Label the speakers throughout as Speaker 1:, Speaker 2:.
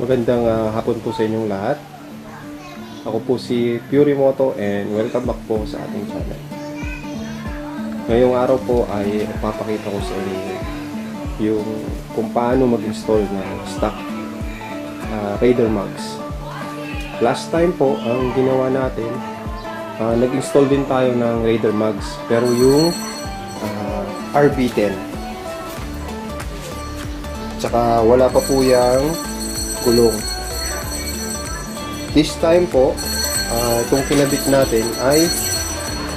Speaker 1: Magandang ah, hapon po sa inyong lahat. Ako po si Purimoto and welcome back po sa ating channel. Ngayong araw po ay papakita ko sa inyo yung kung paano mag-install ng stock ah, Raider Mags. Last time po, ang ginawa natin, ah, nag-install din tayo ng Raider Mags pero yung ah, RB10 Tsaka wala pa po yung gulong. This time po, ah, itong kinabit natin ay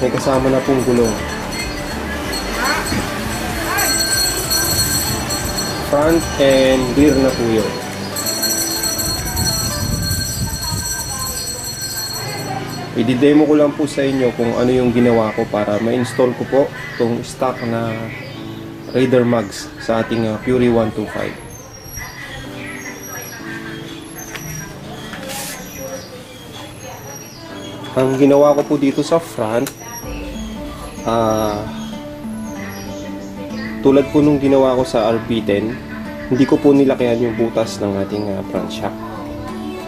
Speaker 1: may kasama na pong gulong. Front and rear na po yun. I-demo ko lang po sa inyo kung ano yung ginawa ko para ma-install ko po itong stock na Raider Mags sa ating ah, Fury 125. Ang ginawa ko po dito sa front, ah tulad po nung ginawa ko sa RB10, hindi ko po nilakihan yung butas ng ating ah, front shock.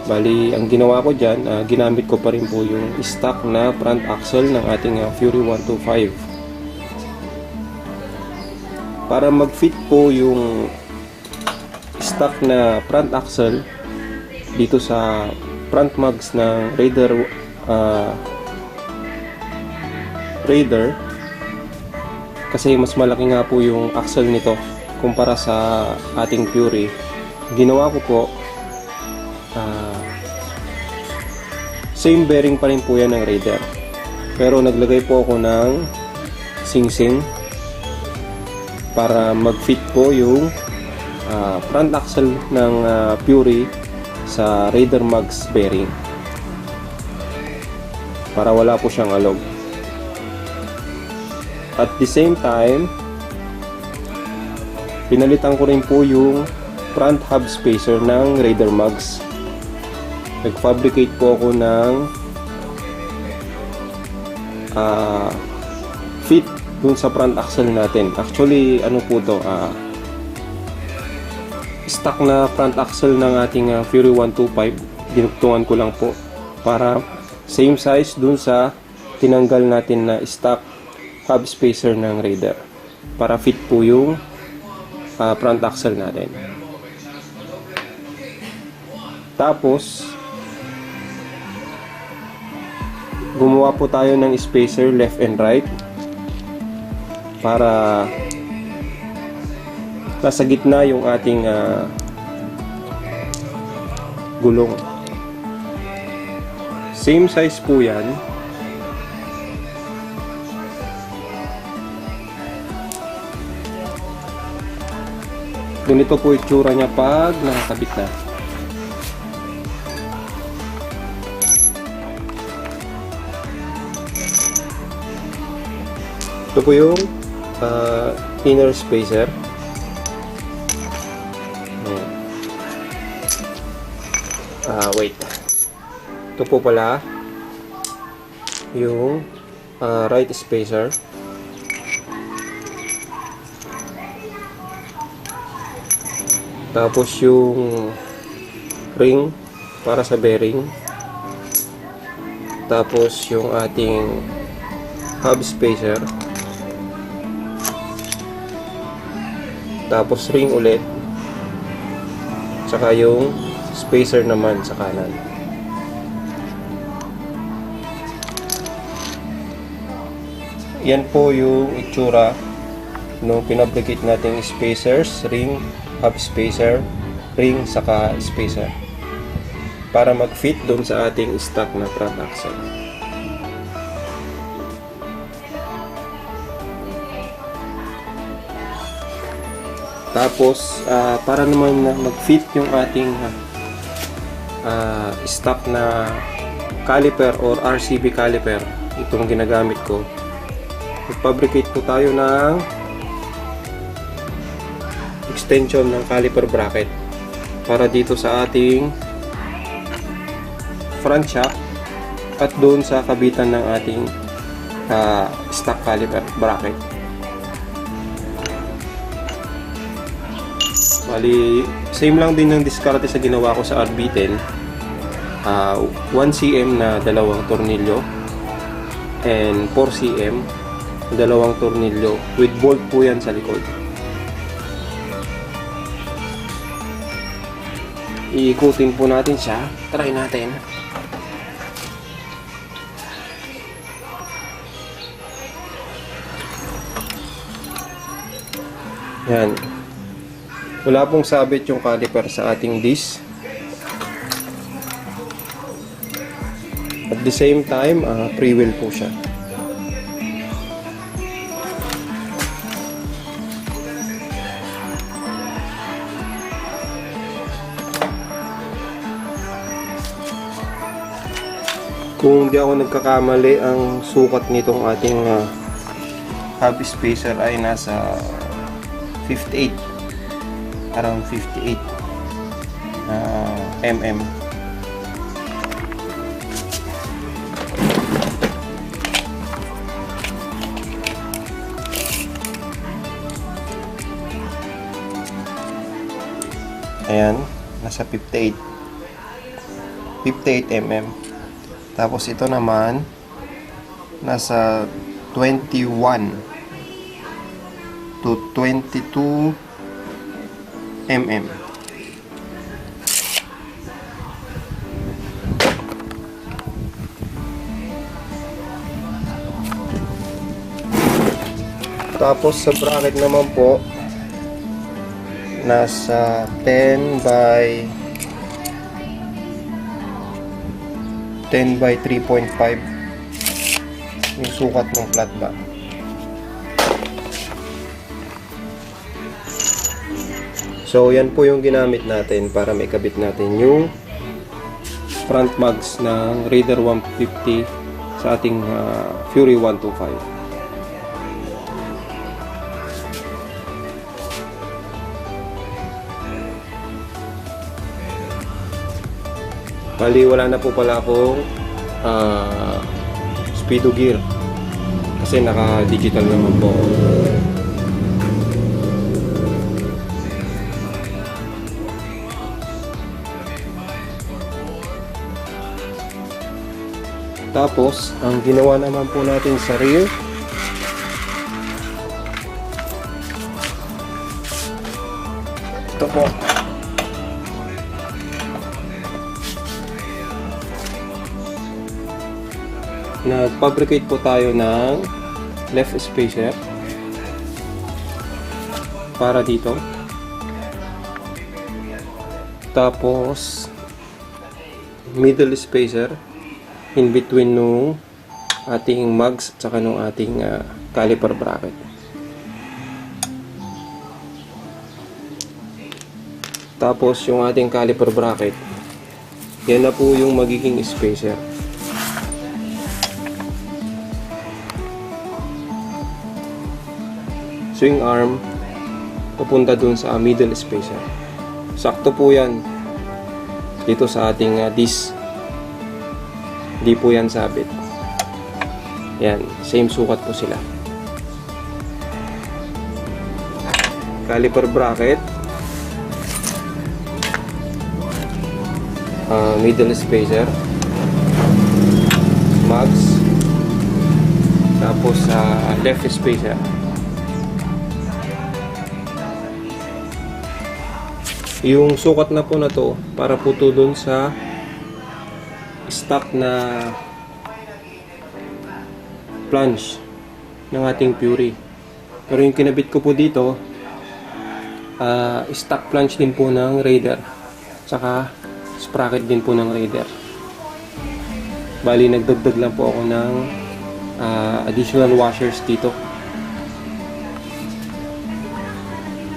Speaker 1: Bali, ang ginawa ko dyan, ah, ginamit ko pa rin po yung stock na front axle ng ating ah, Fury 125 para mag-fit po yung stock na front axle dito sa front mags ng Raider ah, Raider. Kasi mas malaki nga po yung axle nito kumpara sa ating Fury. Ginawa ko po ah, same bearing pa rin po yan ng Raider. Pero naglagay po ako ng sing-sing para mag-fit po yung ah, front axle ng ah, Fury sa Raider Mags bearing para wala po siyang alog at the same time pinalitan ko rin po yung front hub spacer ng Raider Mags nag-fabricate po ako ng ah, fit dun sa front axle natin. Actually, ano po to, ah, stock na front axle ng ating ah, Fury 125. Dinugtungan ko lang po para same size dun sa tinanggal natin na stock hub spacer ng Raider. Para fit po yung ah, front axle natin. Tapos, gumawa po tayo ng spacer left and right para nasa gitna yung ating ah, gulong. Same size po yan. Ganito po itsura niya pag nakakabit na. Ito po yung ah, inner spacer. Ito po pala yung ah, right spacer. Tapos yung ring para sa bearing. Tapos yung ating hub spacer. Tapos ring ulit. Tsaka yung spacer naman sa kanan. Yan po yung itsura nung pinabricate nating spacers, ring, hub spacer, ring, saka spacer. Para mag-fit doon sa ating stock na front axle. Tapos, ah, para naman na mag-fit yung ating ah, stock na caliper or RCB caliper, itong ginagamit ko, mag-fabricate po tayo ng extension ng caliper bracket para dito sa ating front shock at doon sa kabitan ng ating ah, stock caliper bracket. Bali, same lang din ng diskarte sa ginawa ko sa RB10. Ah, 1 cm na dalawang tornilyo and 4 cm na dalawang tornilyo with bolt po yan sa likod. Iikutin po natin siya. Try natin. Yan. Wala pong sabit yung caliper sa ating disc. At the same time, ah, pre-wheel po siya. Kung di ako nagkakamali, ang sukat nitong ating ah, hub spacer ay nasa 58 around 58 uh, mm ayan nasa 58 58 mm tapos ito naman nasa 21 to 22 mm. Tapos sa bracket naman po nasa 10 by 10 by 3.5 yung sukat ng flat ba. So, yan po yung ginamit natin para may kabit natin yung front mags ng Raider 150 sa ating ah, Fury 125. Bali, wala na po pala akong ah, speedo gear kasi naka-digital naman po. Tapos, ang ginawa naman po natin sa rear, ito po. Nag-fabricate po tayo ng left spacer para dito. Tapos, middle spacer in between nung ating mugs at saka nung ating ah, caliper bracket. Tapos yung ating caliper bracket, yan na po yung magiging spacer. Swing arm, pupunta dun sa middle spacer. Sakto po yan dito sa ating ah, disc Di po yan sabit. Yan, same sukat po sila. Caliper bracket. Ah, middle spacer. Mags. Tapos sa left spacer. Yung sukat na po na to para po to dun sa stock na plunge ng ating Fury. Pero yung kinabit ko po dito, ah, stock plunge din po ng Raider. Tsaka sprocket din po ng Raider. Bali, nagdagdag lang po ako ng ah, additional washers dito.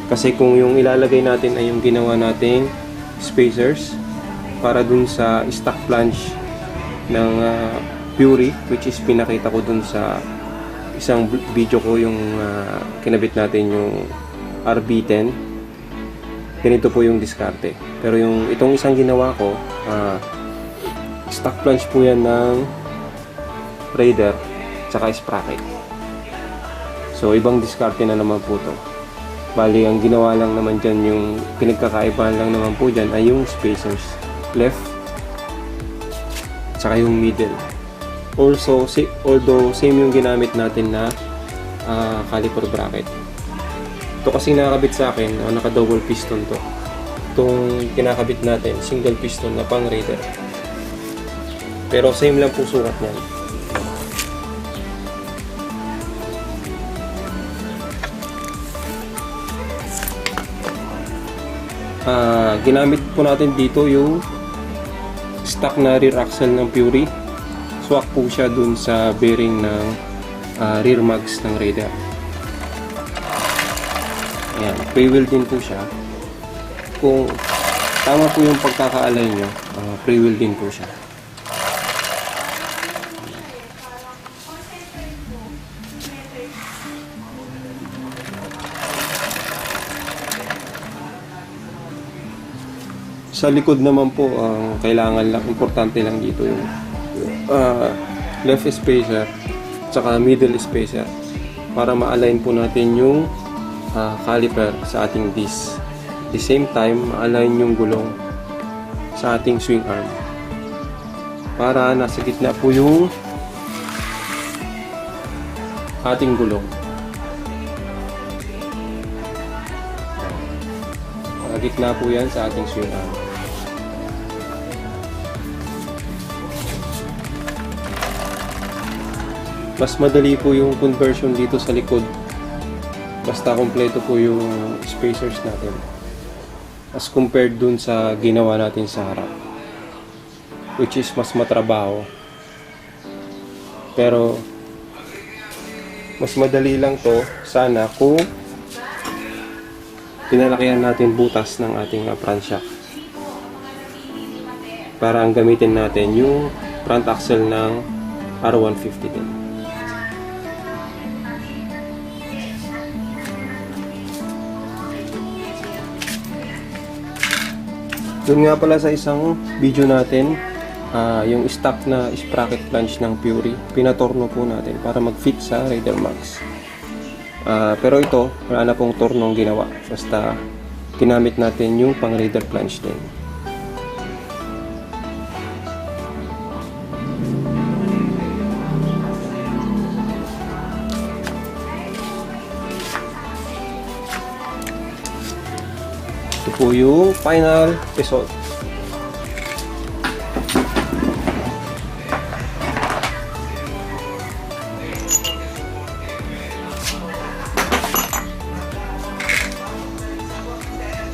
Speaker 1: Kasi kung yung ilalagay natin ay yung ginawa nating spacers para dun sa stock plunge ng ah, Fury which is pinakita ko dun sa isang video ko yung ah, kinabit natin yung RB10 ganito po yung diskarte. Pero yung itong isang ginawa ko ah, stock plunge po yan ng Raider tsaka sprocket. So ibang diskarte na naman po to Bali, ang ginawa lang naman dyan, yung pinagkakaibahan lang naman po dyan ay yung spacers. Left, tsaka yung middle. Also, si, although same yung ginamit natin na ah, caliper bracket. Ito kasi nakakabit sa akin, ah, naka-double piston to. Itong kinakabit natin, single piston na pang raider. Pero same lang po sukat niyan. Ah, ginamit po natin dito yung stock na rear ng Fury. Swak po siya dun sa bearing ng ah, rear mags ng Raider. Ayan, pre-wheel din po siya. Kung tama po yung pagkakaalay nyo, ah, pre-wheel din po siya. Sa likod naman po, ang kailangan lang, importante lang dito yung ah, left spacer tsaka middle spacer para ma-align po natin yung ah, caliper sa ating disc. The same time, ma-align yung gulong sa ating swing arm. Para nasa gitna po yung ating gulong. Gitna po yan sa ating swing arm. Mas madali po yung conversion dito sa likod. Basta kompleto po yung spacers natin. As compared dun sa ginawa natin sa harap. Which is mas matrabaho. Pero mas madali lang to sana kung pinalakihan natin butas ng ating uh, front para ang gamitin natin yung front axle ng R150 din Doon nga pala sa isang video natin, ah, yung stock na sprocket flange ng Fury, pinatorno po natin para mag-fit sa Raider Max. Ah, pero ito, wala na pong tornong ginawa. Basta ginamit natin yung pang Raider flange din. Po yung final result.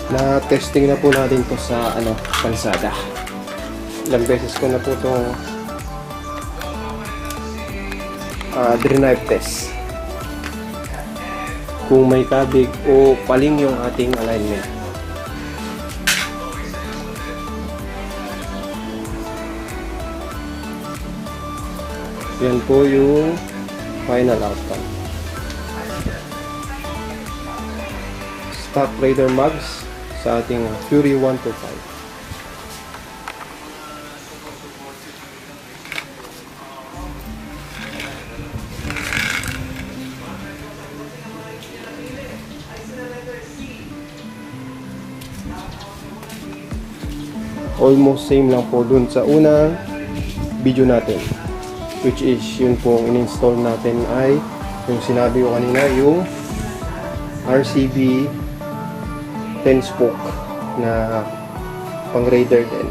Speaker 1: Na testing na po natin to sa ano, kalsada. Ilang beses ko na po itong uh, drive test kung may kabig o paling yung ating alignment. Yan po yung final outcome. Stock Raider Mags sa ating Fury 125. Almost same lang po dun sa unang video natin which is yun po ang in-install natin ay yung sinabi ko kanina yung RCB 10 spoke na pang Raider din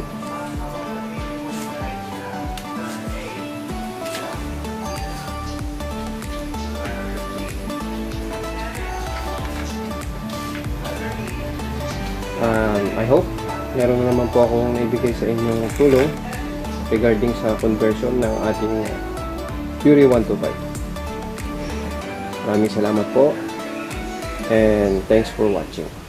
Speaker 1: um, I hope meron na naman po akong naibigay sa inyong tulong regarding sa conversion ng ating Fury 125. Maraming salamat po and thanks for watching.